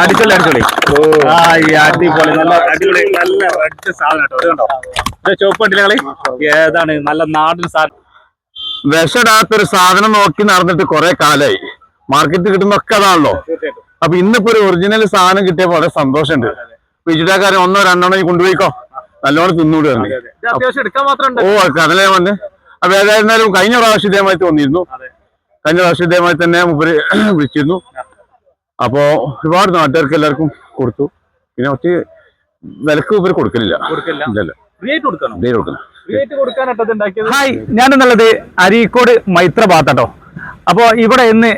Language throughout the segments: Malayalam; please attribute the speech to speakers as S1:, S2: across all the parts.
S1: അടിച്ചോളി അടിച്ചോളി അടിപൊളി നല്ല അടിപൊളി. നല്ല അടിച്ച സാധനം കേട്ടോ. കണ്ടോ ഇത് ചുവപ്പ് കണ്ടില്ല കളി. ഏതാണ്? നല്ല നാടൻ സാധനം.
S2: വിഷടാത്തൊരു സാധനം നോക്കി നടന്നിട്ട് കുറെ കാലായി. മാർക്കറ്റിൽ കിട്ടുന്നൊക്കെ അതാണല്ലോ. അപ്പൊ ഇന്നിപ്പോ ഒരു ഒറിജിനൽ സാധനം കിട്ടിയപ്പോ വളരെ സന്തോഷമുണ്ട്. വിജിറ്റാക്കാരൻ ഒന്നോ രണ്ടെണ്ണോ കൊണ്ടുപോയിക്കോ. നല്ലോണം തിന്നൂടെ ഓ കടലേ വന്ന്. അപ്പൊ ഏതായിരുന്നാലും കഴിഞ്ഞ പ്രാവശ്യം ഇതേമായി തോന്നിയിരുന്നു. കഴിഞ്ഞ പ്രാവശ്യം ഇതേമായി തന്നെ മുപ്പര് വിളിച്ചിരുന്നു. അപ്പോ ഒരുപാട് നാട്ടുകാർക്ക് എല്ലാവർക്കും കൊടുത്തു. പിന്നെ ഒത്തിരി വിലക്ക് ഇവർ കൊടുക്കലില്ല.
S1: ഹായ് ഞാനെന്നുള്ളത് അരീക്കോട് മൈത്ര ഭാഗത്താട്ടോ അപ്പോൾ ഇവിടെ ഇന്ന്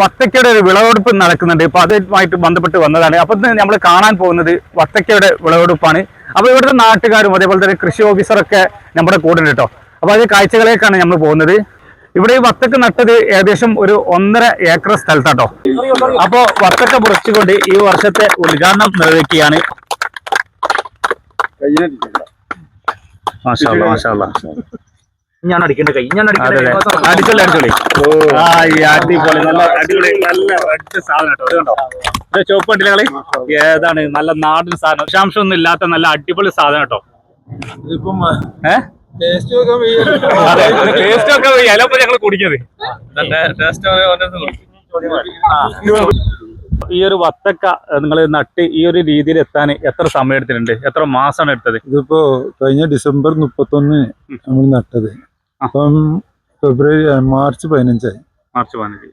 S1: വത്തക്കയുടെ ഒരു വിളവെടുപ്പ് നടക്കുന്നുണ്ട്. അപ്പൊ അതുമായിട്ട് ബന്ധപ്പെട്ട് വന്നതാണ്. അപ്പൊ ഇന്ന് നമ്മൾ കാണാൻ പോകുന്നത് വത്തക്കയുടെ വിളവെടുപ്പാണ്. അപ്പൊ ഇവിടുത്തെ നാട്ടുകാരും അതേപോലെ തന്നെ കൃഷി ഓഫീസറൊക്കെ നമ്മുടെ കൂടെ ഉണ്ട് കേട്ടോ അപ്പൊ അത് കാഴ്ചകളേക്കാണ് നമ്മൾ പോകുന്നത്. ഇവിടെ ഈ വത്തക്ക നട്ടത് ഏകദേശം ഒരു ഒന്നര ഏക്കർ സ്ഥലത്താട്ടോ. അപ്പോ വത്തക്ക മുറിച്ചുകൊണ്ട് ഈ വർഷത്തെ ഉദ്ഘാടനം നിർവഹിക്കുകയാണ്. ഞാൻ അടിക്കേണ്ട കൈ ഞാൻ. അടിച്ചോളി അടിച്ചോളി അടിപൊളി നല്ല അടിപൊളി നല്ല സാധനം കേട്ടോ. കണ്ടോ ഇത് ചുവപ്പ് കണ്ടില്ല ഏതാണ് നല്ല നാടൻ സാധനം. വിഷാംശം ഒന്നും ഇല്ലാത്ത നല്ല അടിപൊളി സാധനം കേട്ടോ. ഇപ്പം ഏഹ് ടേസ്റ്റ് ഒക്കെ അല്ലപ്പോ ഞങ്ങൾ കുടിക്കത് ഈ ഒരു വത്തക്ക നിങ്ങൾ നട്ട് ഈ ഒരു രീതിയിൽ എത്താൻ എത്ര സമയം എടുത്തിട്ടുണ്ട്? എത്ര മാസമാണ് എടുത്തത്?
S3: ഇതിപ്പോ കഴിഞ്ഞ ഡിസംബർ മുപ്പത്തൊന്ന് നമ്മൾ നട്ടത്. അപ്പം ഫെബ്രുവരി മാർച്ച് പതിനഞ്ചായി.
S1: മാർച്ച് പതിനഞ്ച്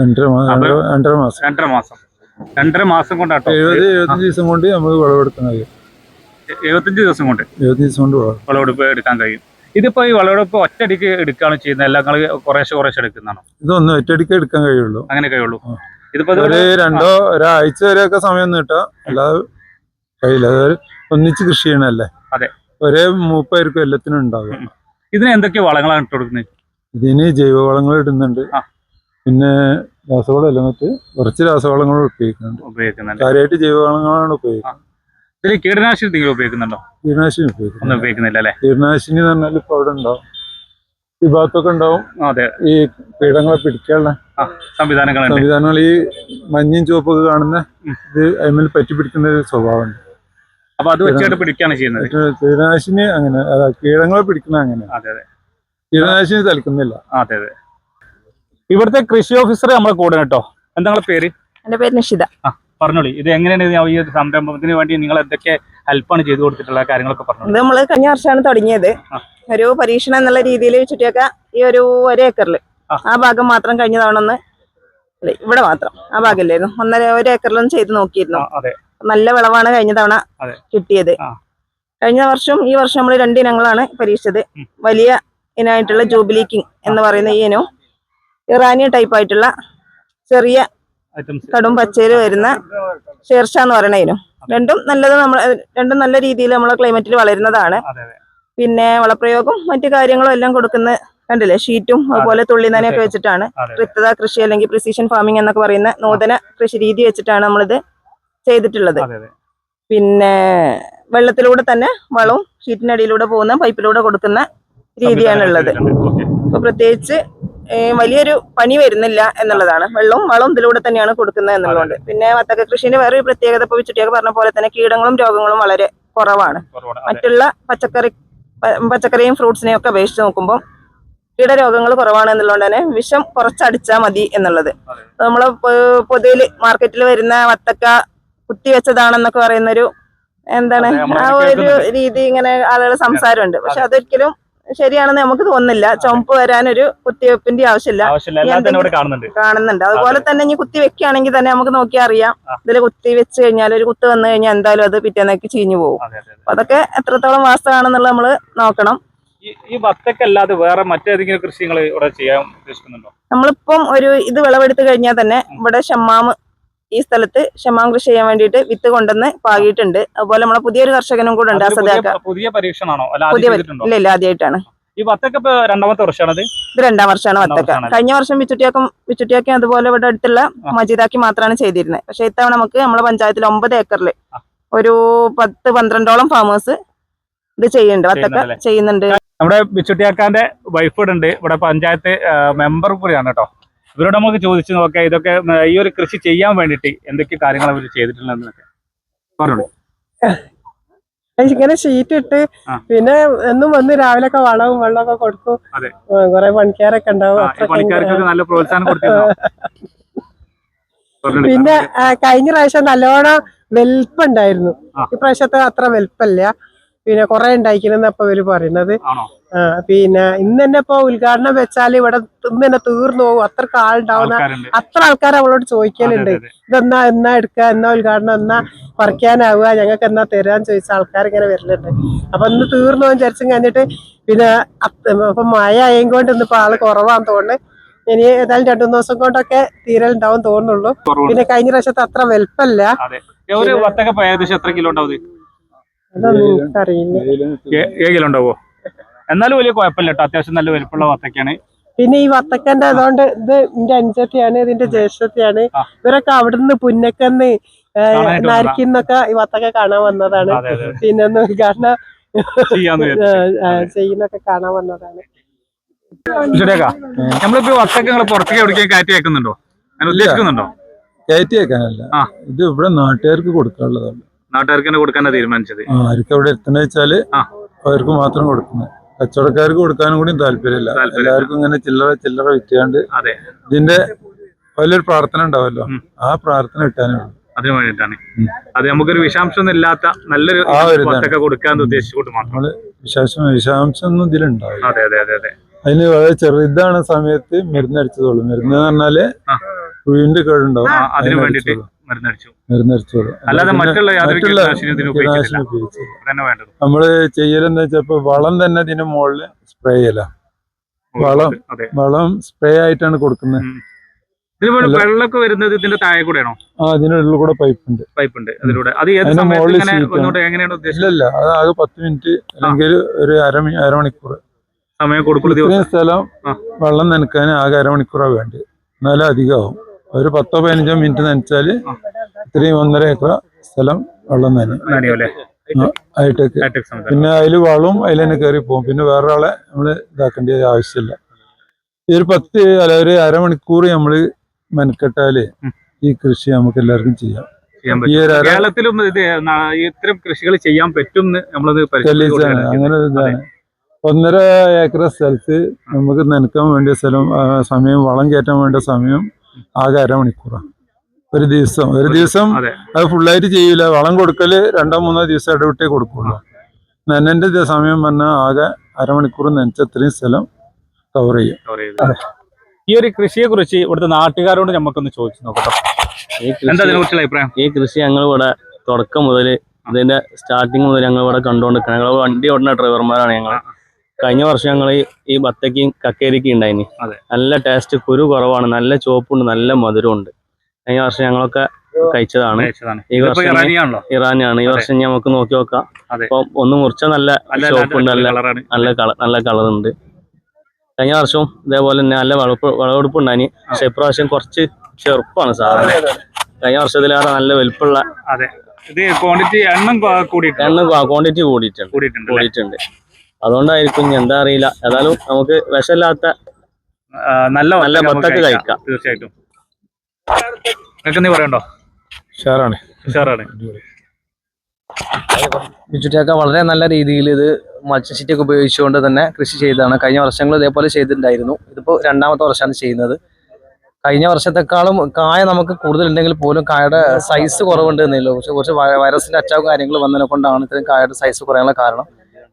S3: രണ്ടര മാ-
S1: അപ്പൊ-
S3: രണ്ടര- മാസം.
S1: രണ്ടര മാസം. രണ്ടര മാസം കൊണ്ടാട്ടോ?
S3: എഴുപത് എഴുപത്തഞ്ച് ദിവസം കൊണ്ട് നമ്മൾ വിളവെടുക്കാൻ കഴിയും
S1: എഴുപത്തഞ്ച് ദിവസം കൊണ്ട്
S3: എഴുപത്തഞ്ച് ദിവസം കൊണ്ട് വിളവ്
S1: വിളവെടുപ്പ് എടുക്കാൻ കഴിയും. ഇതിപ്പോ ഈ വിളവെടുപ്പ് ഒറ്റയടിക്ക് എടുക്കുകയാണ് ചെയ്യുന്നത്. എല്ലാം നിങ്ങൾ കുറേശ്ശെ കുറേശ്ശെ എടുക്കുന്നതാണോ.
S3: ഇതൊന്നും ഒറ്റയടിക്ക് എടുക്കാൻ കഴിയുള്ളൂ.
S1: അങ്ങനെ കഴിയുള്ളൂ. ഇതിപ്പോ
S3: ഒരു രണ്ടോ ഒരാഴ്ച വരെയൊക്കെ സമയം കിട്ടാം അല്ലാതെ കഴിയില്ല. ഒന്നിച്ച് കൃഷി ചെയ്യണല്ലേ
S1: അതെ.
S3: ഒരേ മൂപ്പായിരിക്കും എല്ലാത്തിനും ഉണ്ടാവും
S1: ഇതിന് എന്തൊക്കെ വളങ്ങളാണ് ഇട്ട് കൊടുക്കുന്നത്?
S3: ഇതിന് ജൈവവളങ്ങൾ ഇടുന്നുണ്ട്. പിന്നെ രാസവളം എല്ലാം മറ്റ് കുറച്ച് രാസവളങ്ങൾ ഉപയോഗിക്കുന്നുണ്ട്.
S1: ഉപയോഗിക്കുന്നുണ്ട്.
S3: കാര്യമായിട്ട് ജൈവവളങ്ങളാണ് ഉപയോഗിക്കുന്നത്.
S1: ഇതിൽ കീടനാശിനി എന്തെങ്കിലും ഉപയോഗിക്കുന്നുണ്ടോ?
S3: കീടനാശിനി
S1: ഒന്നും ഉപയോഗിക്കുന്നില്ല അല്ലേ
S3: കീടനാശിനി എന്ന് പറഞ്ഞാൽ ഇപ്പൊ അവിടെ ഉണ്ടാവും. ഈ ഭാഗത്തൊക്കെ ഉണ്ടാവും.
S1: അതെ.
S3: ഈ കീടങ്ങളെ പിടിക്കാനുള്ള
S1: സംവിധാനങ്ങൾ
S3: സംവിധാനങ്ങൾ ഈ മഞ്ഞയും ചുവപ്പൊക്കെ കാണുന്ന ഇത് അതിൽ പറ്റി പിടിക്കുന്ന ഒരു സ്വഭാവമുണ്ട്.
S1: അപ്പൊ അത് വെച്ചിട്ട് പിടിക്കുകയാണ് ചെയ്യുന്നത്?
S3: കീടനാശിനി അങ്ങനെ അതാ കീടങ്ങളെ പിടിക്കുന്ന അങ്ങനെ.
S1: അതെ അതെ.
S3: കീടനാശിനി
S1: തൽക്കുന്നില്ല അതെ അതെ. ഇവിടുത്തെ കൃഷി ഓഫീസർ നമ്മളെ കൂടെ കേട്ടോ. എന്താ പേര്?
S4: എന്റെ പേര് നിഷിത.
S1: ആ പറഞ്ഞോളി. ഇത് എങ്ങനെയാണ് ഈ ഒരു സംരംഭത്തിന് വേണ്ടി നിങ്ങൾ എന്തൊക്കെ ഹെൽപ്പാണ് ചെയ്തു കൊടുത്തിട്ടുള്ള കാര്യങ്ങളൊക്കെ
S4: പറഞ്ഞു നമ്മൾ കഴിഞ്ഞ വർഷമാണ് തുടങ്ങിയത്. ഒരു പരീക്ഷണം എന്നുള്ള രീതിയിൽ ചുറ്റിയൊക്കെ ഈ ഒരു ഒരു ഏക്കറിൽ
S1: ആ.
S4: ഭാഗം മാത്രം കഴിഞ്ഞ തവണ ഒന്ന് ഇവിടെ മാത്രം. ആ ഭാഗമില്ലായിരുന്നു. ഒന്നര ഒരു ഏക്കറിലൊന്നും ചെയ്ത് നോക്കിയിരുന്നു. നല്ല വിളവാണ് കഴിഞ്ഞ തവണ. കിട്ടിയത്. കഴിഞ്ഞ വർഷം ഈ വർഷം നമ്മൾ രണ്ട് ഇനങ്ങളാണ് പരീക്ഷിച്ചത്. വലിയ ഇനമായിട്ടുള്ള ജൂബിലി കിങ് എന്ന് പറയുന്ന ഈ ഇനവും ഇറാനിയ ടൈപ്പ് ആയിട്ടുള്ള ചെറിയ കടും പച്ചയിൽ വരുന്ന ഷേർഷ എന്ന് പറയണതിനും രണ്ടും നല്ലത് നമ്മൾ രണ്ടും നല്ല രീതിയിൽ നമ്മളെ ക്ലൈമറ്റിൽ വളരുന്നതാണ്. പിന്നെ വളപ്രയോഗം മറ്റു കാര്യങ്ങളും എല്ലാം കൊടുക്കുന്ന കണ്ടില്ലേ ഷീറ്റും അതുപോലെ തുള്ളി നനയൊക്കെ വെച്ചിട്ടാണ്. കൃത്യത കൃഷി അല്ലെങ്കിൽ പ്രിസിഷൻ ഫാമിംഗ് എന്നൊക്കെ പറയുന്ന നൂതന കൃഷി രീതി വെച്ചിട്ടാണ് നമ്മളിത് ചെയ്തിട്ടുള്ളത്. പിന്നെ വെള്ളത്തിലൂടെ തന്നെ വളവും ഷീറ്റിനടിയിലൂടെ പോകുന്ന പൈപ്പിലൂടെ കൊടുക്കുന്ന രീതിയാണുള്ളത്. അപ്പൊ പ്രത്യേകിച്ച് വലിയൊരു പണി വരുന്നില്ല എന്നുള്ളതാണ്. വെള്ളവും വളവും ഇതിലൂടെ തന്നെയാണ് കൊടുക്കുന്നത് എന്നുള്ളതുകൊണ്ട്. പിന്നെ വത്തക്ക കൃഷിന്റെ വേറൊരു പ്രത്യേകത ഇപ്പൊ ചുറ്റിയൊക്കെ പറഞ്ഞ പോലെ തന്നെ കീടങ്ങളും രോഗങ്ങളും വളരെ കുറവാണ്. മറ്റുള്ള പച്ചക്കറി പച്ചക്കറിയും ഫ്രൂട്ട്സിനെയും ഒക്കെ അപേക്ഷിച്ച് നോക്കുമ്പോൾ കീടരോഗങ്ങൾ കുറവാണ് എന്നുള്ളതുകൊണ്ട് തന്നെ വിഷം കുറച്ചടിച്ചാൽ മതി എന്നുള്ളത്. നമ്മൾ പൊതുവിൽ മാർക്കറ്റിൽ വരുന്ന വത്തക്ക കുത്തിവെച്ചതാണെന്നൊക്കെ പറയുന്നൊരു എന്താണ് ആ ഒരു രീതി ഇങ്ങനെ ആളുകൾ സംസാരമുണ്ട്. പക്ഷെ അതൊരിക്കലും ശരിയാണെന്ന് നമുക്ക് തോന്നുന്നില്ല. ചുമപ്പ് വരാനൊരു കുത്തിവെപ്പിന്റെ ആവശ്യമില്ല.
S1: കാണുന്നുണ്ട്.
S4: അതുപോലെ തന്നെ ഇനി കുത്തി വെക്കുകയാണെങ്കിൽ തന്നെ നമുക്ക് നോക്കിയാൽ അറിയാം. ഇതിൽ കുത്തി വെച്ച് കഴിഞ്ഞാൽ ഒരു കുത്ത് വന്നു കഴിഞ്ഞാൽ എന്തായാലും അത് പിറ്റേന്നേക്ക് ചീഞ്ഞു പോകും. അപ്പൊ അതൊക്കെ എത്രത്തോളം വാസ്തവാണെന്നുള്ളത് നമ്മൾ നോക്കണം.
S1: ഈ വത്തക്കല്ലാതെ വേറെ മറ്റേതെങ്കിലും കൃഷി നിങ്ങൾ ഇവിടെ ചെയ്യാൻ ഉദ്ദേശിക്കുന്നുണ്ടോ?
S4: നമ്മളിപ്പം ഒരു ഇത് വിളവെടുത്ത് കഴിഞ്ഞാൽ തന്നെ ഇവിടെ ഷമ്മാമ് ഈ സ്ഥലത്ത് ഷമ്മാം കൃഷി ചെയ്യാൻ വേണ്ടിയിട്ട് വിത്ത് കൊണ്ടുവന്ന് പാകിയിട്ടുണ്ട്. അതുപോലെ നമ്മളെ പുതിയൊരു കർഷകനും കൂടെ ഉണ്ട് അസദാക്ക
S1: പുതിയ- പരീക്ഷണമാണോ
S4: പുതിയ ഇല്ല ഇല്ല ആദ്യമായിട്ടാണ്
S1: ഈ വത്തക്ക രണ്ടാമത്തെ വർഷമാണ്
S4: ഇത് രണ്ടാം വർഷമാണ് വത്തക്ക. കഴിഞ്ഞ വർഷം വിച്ചുട്ടിയാക്കും വിച്ചുട്ടിയാക്കും അതുപോലെ ഇവിടെ അടുത്തുള്ള മജിദാക്കി മാത്രമാണ് ചെയ്തിരുന്നത്. പക്ഷെ ഇത്തവണ നമുക്ക് നമ്മളെ പഞ്ചായത്തിൽ ഒമ്പത് ഏക്കറിൽ. ഒരു പത്ത് പന്ത്രണ്ടോളം ഫാമേഴ്സ് ഇത് ചെയ്യുന്നുണ്ട്. വത്തക്ക ചെയ്യുന്നുണ്ട്.
S1: നമ്മുടെ ബിച്ചുട്ടിയാക്കാന്റെ വൈഫ് ഇവിടെ ഉണ്ട്. ഇവിടെ പഞ്ചായത്ത് മെമ്പർ കൂടിയാണ് കേട്ടോ. ഇവരോട് നമുക്ക് ചോദിച്ചു നോക്കാം ഇതൊക്കെ ഈ ഒരു കൃഷി ചെയ്യാൻ വേണ്ടിയിട്ട് എന്തൊക്കെ കാര്യങ്ങൾ അവർ ചെയ്തിട്ടുണ്ടെന്നൊക്കെ പറഞ്ഞോളൂ.
S5: ഇങ്ങനെ ഷീറ്റ് ഇട്ട് പിന്നെ എന്നും വന്ന് രാവിലെ ഒക്കെ വളവും വെള്ളമൊക്കെ കൊടുക്കും. കുറെ പണിക്കാരൊക്കെ ഉണ്ടാവും.
S1: നല്ല പ്രോത്സാഹനം
S5: പിന്നെ കഴിഞ്ഞ പ്രാവശ്യം നല്ലോണം വെൽപ്പുണ്ടായിരുന്നു
S1: ഉണ്ടായിരുന്നു
S5: ഈ പ്രാവശ്യത്തെ അത്ര വെൽപ്പല്ല പിന്നെ കുറെ ഉണ്ടായിക്കണെന്ന് അപ്പൊ ഇവർ പറയുന്നത്. പിന്നെ ഇന്ന് തന്നെ ഇപ്പൊ ഉദ്ഘാടനം വെച്ചാൽ ഇവിടെ ഇന്ന് തന്നെ തീർന്നു പോകും. അത്രയ്ക്ക് ആളുണ്ടാവുന്ന അത്ര ആൾക്കാർ അവളോട്
S1: ചോദിക്കാനുണ്ട്
S5: ചോദിക്കലുണ്ട്. ഇതെന്നാ എന്നാ എടുക്കുക എന്നാ ഉദ്ഘാടനം എന്നാ പറിക്കാനാവുക ഞങ്ങൾക്ക് എന്നാ തരാൻ ചോദിച്ച ആൾക്കാർ ഇങ്ങനെ വരലുണ്ട്. അപ്പൊ ഇന്ന് തീർന്നു പോകാൻ ചരിച്ചും കഴിഞ്ഞിട്ട് പിന്നെ അപ്പൊ മഴ ആയും കൊണ്ട് ഇന്നിപ്പോ ആൾ കുറവാന്ന് തോന്നുന്നു. ഇനി ഏതായാലും രണ്ടു മൂന്ന് ദിവസം കൊണ്ടൊക്കെ തീരലുണ്ടാവും
S1: തോന്നുന്നുള്ളൂ.
S5: പിന്നെ കഴിഞ്ഞ പ്രാവശ്യത്തെ അത്ര വലുപ്പല്ല.
S1: ഒരു വത്തക്ക ഏകദേശം എത്ര കിലോ ഉണ്ടാവും ഉണ്ടാവോ എന്നാലും വലിയ കുഴപ്പമില്ല കേട്ടോ അത്യാവശ്യം നല്ല വലിപ്പമുള്ള വത്തക്കയാണ്.
S5: പിന്നെ ഈ വത്തക്കന്റെ അതുകൊണ്ട് ഇത് എന്റെ അനുജത്തിയാണ് ഇതിന്റെ ജ്യേഷ്ഠത്തെയാണ്. ഇവരൊക്കെ അവിടുന്ന് പുന്നക്കന്ന് നരിക്കുന്നൊക്കെ ഈ വത്തക്ക കാണാൻ വന്നതാണ്. പിന്നെ ഒന്ന് ഉദ്ഘാടനം. ആ, ചെയ്യുന്നൊക്കെ കാണാൻ വന്നതാണ്.
S1: നമ്മളിപ്പോ വത്തക്ക നിങ്ങൾ പുറത്തേക്ക് എവിടേക്ക് കയറ്റി വെക്കുന്നുണ്ടോ? അങ്ങനെ ഉദ്ദേശിക്കുന്നുണ്ടോ?
S3: കയറ്റി വെക്കാനല്ല. ഇത് ഇവിടെ നാട്ടുകാർക്ക് കൊടുക്കാനുള്ളതാണ്.
S1: നാട്ടുകാർക്ക് തന്നെ കൊടുക്കാനാണ് തീരുമാനിച്ചത്
S3: ആർക്ക് അവിടെ എത്തണ
S1: വെച്ചാൽ.
S3: അവർക്ക് മാത്രം കൊടുക്കുന്നത്. കച്ചവടക്കാർക്ക് കൊടുക്കാനും കൂടി താല്പര്യമില്ല. എല്ലാവർക്കും ഇങ്ങനെ ചില്ലറ ചില്ലറ വിറ്റാണ്ട്
S1: അതെ.
S3: ഇതിന്റെ വലിയൊരു പ്രാർത്ഥന ഉണ്ടാവല്ലോ. ആ പ്രാർത്ഥന കിട്ടാനാണ്
S1: അതിന് വേണ്ടിയിട്ടാണ്. അത് നമുക്കൊരു വിഷാംശം ഇല്ലാത്ത നല്ലൊരു
S3: ഇതാണ്.
S1: കൊടുക്കാൻ ഉദ്ദേശിച്ചുകൊണ്ട് മാത്രം.
S3: വിശാംശം വിഷാംശം ഒന്നും ഇതിലുണ്ടാവില്ല.
S1: അതെ അതെ അതെ അതെ.
S3: അതിന് വളരെ ചെറുതാണ് സമയത്ത് മരുന്ന് അടിച്ചതോളൂ മരുന്ന്
S1: പറഞ്ഞാൽ.
S3: പുഴുവിന്റെ കേടുണ്ടാവും.
S1: അതിനു വേണ്ടിയിട്ട് മരുന്നടിച്ചു. അല്ലാതെ മറ്റുള്ള യാതൊരു
S3: നമ്മൾ ചെയ്യലെന്ന് വെച്ചപ്പോ വളം തന്നെ ഇതിന് മുകളിൽ സ്പ്രേ ചെയ്യല. വളം. വളം സ്പ്രേ ആയിട്ടാണ് കൊടുക്കുന്നത്.
S1: വെള്ളമൊക്കെ വരുന്നത് ഇതിന്റെ താഴെ കൂടെയാണോ?
S3: ആ അതിനുള്ളിൽ കൂടെ പൈപ്പ് ഉണ്ട്.
S1: പൈപ്പ് ഉണ്ട് അതിലൂടെ. അത് ഏത്. എങ്ങനെയാണ്
S3: ഇല്ലല്ല അത് ആകെ പത്ത് മിനിറ്റ് അല്ലെങ്കിൽ ഒരു അര അരമണിക്കൂർ
S1: സമയം കൊടുക്കുള്ള
S3: സ്ഥലം. വെള്ളം നനക്കാൻ ആകെ അരമണിക്കൂറാണ് വേണ്ടത്. എന്നാലും അധികമാവും. ഒരു പത്തോ പതിനഞ്ചോ മിനിറ്റ്
S1: നനച്ചാൽ.
S3: ഇത്രയും ഒന്നര ഏക്കർ സ്ഥലം വെള്ളം നനയും
S1: ഹൈടെക്
S3: പിന്നെ അതിൽ വളവും അതിൽ തന്നെ കയറി പോകും. പിന്നെ വേറൊരാളെ നമ്മൾ നമ്മൾ ഇതാക്കേണ്ട ആവശ്യമില്ല. ഈ ഒരു പത്ത് അല്ല ഒരു അരമണിക്കൂർ നമ്മൾ
S1: മെനക്കെട്ടാൽ.
S3: ഈ കൃഷി നമുക്ക് എല്ലാവർക്കും ചെയ്യാം.
S1: ചെയ്യാൻ
S3: ഈ
S1: പറ്റും.
S3: ഒരു അര
S1: കേരളത്തിലും ഇത് ഇത്തരം കൃഷികൾ ചെയ്യാൻ പറ്റും എന്ന് നമ്മളത് പരിശോധിച്ച്
S3: തെളിയിച്ചാണ് അങ്ങനെ ഇതാണ്. ഒന്നര ഏക്കർ സ്ഥലത്ത് നമുക്ക് നനക്കാൻ വേണ്ടിയ സ്ഥലം സമയം വളം കയറ്റാൻ വേണ്ട സമയം ആകെ അരമണിക്കൂറാണ് ഒരു ദിവസം ഒരു ദിവസം
S1: അതെ.
S3: ഫുള്ളായിട്ട് ചെയ്യില്ല വളം കൊടുക്കൽ രണ്ടോ മൂന്നോ ദിവസം ഇടവിട്ടേ കൊടുക്കുള്ളൂ. നനന്റെ സമയം പറഞ്ഞാൽ ആകെ അരമണിക്കൂർ നനച്ച അത്രയും സ്ഥലം കവർ ചെയ്യും.
S1: ഈ ഒരു കൃഷിയെ കുറിച്ച് ഇവിടുത്തെ നാട്ടുകാരോട് നമുക്കൊന്ന് ചോദിച്ചു നോക്കട്ടോ.
S6: ഈ
S1: എന്താ
S6: കൃഷി
S1: അതിനെ
S6: ഈ കൃഷി ഞങ്ങൾ ഇവിടെ തുടക്കം മുതൽ ഇതിന്റെ സ്റ്റാർട്ടിങ് മുതൽ ഞങ്ങൾ ഇവിടെ കണ്ടുകൊണ്ടിരിക്കണം. ഞങ്ങൾ വണ്ടി ഓടുന്ന ഡ്രൈവർമാരാണ് ഞങ്ങൾ കഴിഞ്ഞ വർഷം ഞങ്ങൾ ഈ ബത്തക്കയും കക്കേരിക്കും ഉണ്ടായിനി. നല്ല ടേസ്റ്റ് കുരു കുറവാണ്. നല്ല ചുവപ്പുണ്ട് നല്ല മധുരമുണ്ട്. കഴിഞ്ഞ വർഷം ഞങ്ങളൊക്കെ കഴിച്ചതാണ്. ഈ വർഷം ഇറാനിയാണ്. ഈ വർഷം നമുക്ക് നോക്കി നോക്കാം. അപ്പൊ ഒന്ന് മുറിച്ച നല്ല ചുവപ്പുണ്ട് നല്ല നല്ല കളർ നല്ല കളറുണ്ട്. കഴിഞ്ഞ വർഷവും ഇതേപോലെ തന്നെ നല്ല വളപ്പ് വിളവെടുപ്പ് ഉണ്ടായി പക്ഷെ ഇപ്രാവശ്യം കുറച്ച് ചെറുപ്പാണ് സാധനം കഴിഞ്ഞ വർഷത്തിലേറെ നല്ല വലുപ്പമുള്ള
S1: അതെ. ഇത് ക്വാണ്ടിറ്റി എണ്ണം കൂടിയിട്ടുണ്ട്?
S6: എണ്ണം ക്വാണ്ടിറ്റി കൂടിയിട്ടുണ്ട്.
S1: കൂടിയിട്ടുണ്ട്
S6: കൂടിയിട്ടുണ്ട്. അതുകൊണ്ടായിരിക്കും എന്താ അറിയില്ല. ഏതായാലും നമുക്ക് വിഷമില്ലാത്ത
S1: നല്ല
S6: നല്ല
S1: നമുക്ക് കഴിക്കാം. തീർച്ചയായിട്ടും. നിങ്ങൾക്ക് നീ പറയണ്ടോ?
S3: ഉഷാറാണ്.
S1: ഉഷാറാണ്.
S7: ബിജുട്ടേക്ക വളരെ നല്ല രീതിയിൽ ഇത് മത്സ്യശീറ്റൊക്കെ ഉപയോഗിച്ചുകൊണ്ട് തന്നെ കൃഷി ചെയ്തതാണ്. കഴിഞ്ഞ വർഷങ്ങൾ ഇതേപോലെ ചെയ്തിട്ടുണ്ടായിരുന്നു. ഇതിപ്പോൾ രണ്ടാമത്തെ വർഷമാണ് ചെയ്യുന്നത്. കഴിഞ്ഞ വർഷത്തെക്കാളും കായ നമുക്ക് കൂടുതലുണ്ടെങ്കിൽ പോലും കായയുടെ സൈസ് കുറവുണ്ട് എന്നില്ല പക്ഷെ കുറച്ച് വൈ- വൈറസിന്റെ അറ്റാക്കും കാര്യങ്ങൾ വന്നതിനെ കൊണ്ടാണ് ഇത്രയും കായയുടെ സൈസ് കുറയാനുള്ള കാരണം.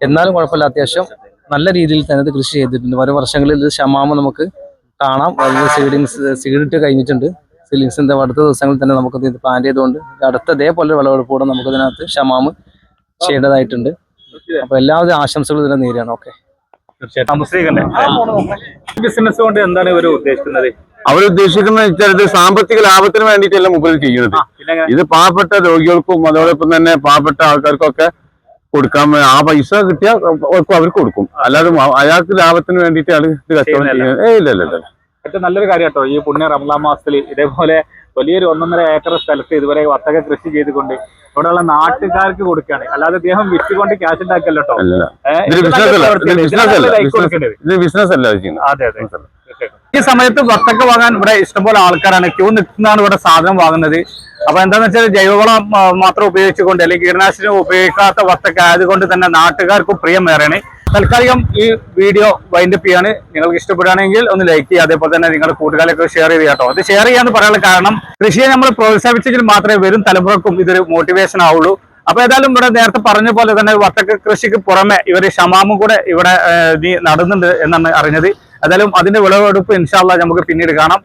S7: എന്നാലും കുഴപ്പമില്ല. അത്യാവശ്യം നല്ല രീതിയിൽ തന്നെ ഇത് കൃഷി ചെയ്തിട്ടുണ്ട്. വരും വർഷങ്ങളിൽ ഇത് ക്ഷമാമ നമുക്ക് കാണാം. വലിയ സീഡിങ്സ് സീഡിട്ട് കഴിഞ്ഞിട്ടുണ്ട്. സീലിങ്സിന്റെ അടുത്ത ദിവസങ്ങളിൽ തന്നെ നമുക്ക് ഇത് പ്ലാൻ ചെയ്തുകൊണ്ട് അടുത്ത ഇതേപോലെ വിളവെടുപ്പോടെ നമുക്ക് ഇതിനകത്ത് ഷമാമ് ചെയ്യേണ്ടതായിട്ടുണ്ട്. അപ്പൊ എല്ലാവിധ ആശംസകളും ഇതിനെ നേരെയാണ് ഓക്കെ
S1: ബിസിനസ് കൊണ്ട് എന്താണ് ഇവർ ഉദ്ദേശിക്കുന്നത്?
S2: അവരുദ്ദേശിക്കുന്ന ഇത് സാമ്പത്തിക ലാഭത്തിന് വേണ്ടിയിട്ടല്ല മുമ്പിൽ ചെയ്യുന്നത്? ഇത് പാവപ്പെട്ട രോഗികൾക്കും അതോടൊപ്പം തന്നെ പാവപ്പെട്ട ആൾക്കാർക്കൊക്കെ കൊടുക്കാൻ ആ പൈസ കിട്ടിയാൽ അവർക്ക് കൊടുക്കും. അല്ലാതെ അയാൾക്ക് ലാഭത്തിന് വേണ്ടിയിട്ട് ഇത് കച്ചവടം ചെയ്യുന്നത്. ഇല്ല ഇല്ല ഇല്ല.
S1: ഏറ്റവും നല്ലൊരു കാര്യം കേട്ടോ ഈ പുണ്യ റംലാം മാസത്തിൽ ഇതേപോലെ വലിയൊരു ഒന്നൊന്നര ഏക്കർ സ്ഥലത്ത് ഇതുവരെ വത്തക കൃഷി ചെയ്തുകൊണ്ട് ഇവിടെയുള്ള നാട്ടുകാർക്ക് കൊടുക്കുകയാണ്. അല്ലാതെ അദ്ദേഹം വിറ്റുകൊണ്ട് ക്യാഷ് ഉണ്ടാക്കല്ലോ
S2: ബിസിനസ് അല്ല.
S1: അതെ അതെ. ഈ സമയത്ത് വത്തക്ക വാങ്ങാൻ ഇവിടെ ഇഷ്ടംപോലെ ആൾക്കാരാണ്. ക്യൂ നിൽക്കുന്നതാണ് ഇവിടെ സാധനം വാങ്ങുന്നത്. അപ്പൊ എന്താന്ന് വെച്ചാൽ ജൈവവളം മാത്രം ഉപയോഗിച്ചുകൊണ്ട് അല്ലെങ്കിൽ കീടനാശിനി ഉപയോഗിക്കാത്ത വസ്തുക്കൾ ആയതുകൊണ്ട് തന്നെ നാട്ടുകാർക്ക് പ്രിയമേറെയാണ് തൽക്കാലികം ഈ വീഡിയോ വൈൻഡപ്പ് ചെയ്യാണ്. നിങ്ങൾക്ക് ഇഷ്ടപ്പെടുകയാണെങ്കിൽ ഒന്ന് ലൈക്ക് ചെയ്യുക. അതേപോലെ തന്നെ നിങ്ങളുടെ കൂട്ടുകാരൊക്കെ ഷെയർ ചെയ്യുക കേട്ടോ. അത് ഷെയർ ചെയ്യാന്ന് പറയാനുള്ള കാരണം കൃഷിയെ നമ്മൾ പ്രോത്സാഹിപ്പിച്ചെങ്കിൽ മാത്രമേ വരും തലമുറക്കും ഇതൊരു മോട്ടിവേഷൻ ആവുള്ളൂ. അപ്പൊ ഏതായാലും ഇവിടെ നേരത്തെ പറഞ്ഞ പോലെ തന്നെ വത്തക്ക കൃഷിക്ക് പുറമെ ഇവർ ഷമാമും കൂടെ ഇവിടെ നടുന്നുണ്ട് എന്നാണ് അറിഞ്ഞത്. ഏതായാലും അതിന്റെ വിളവെടുപ്പ് ഇൻഷാല്ല നമുക്ക് പിന്നീട് കാണാം.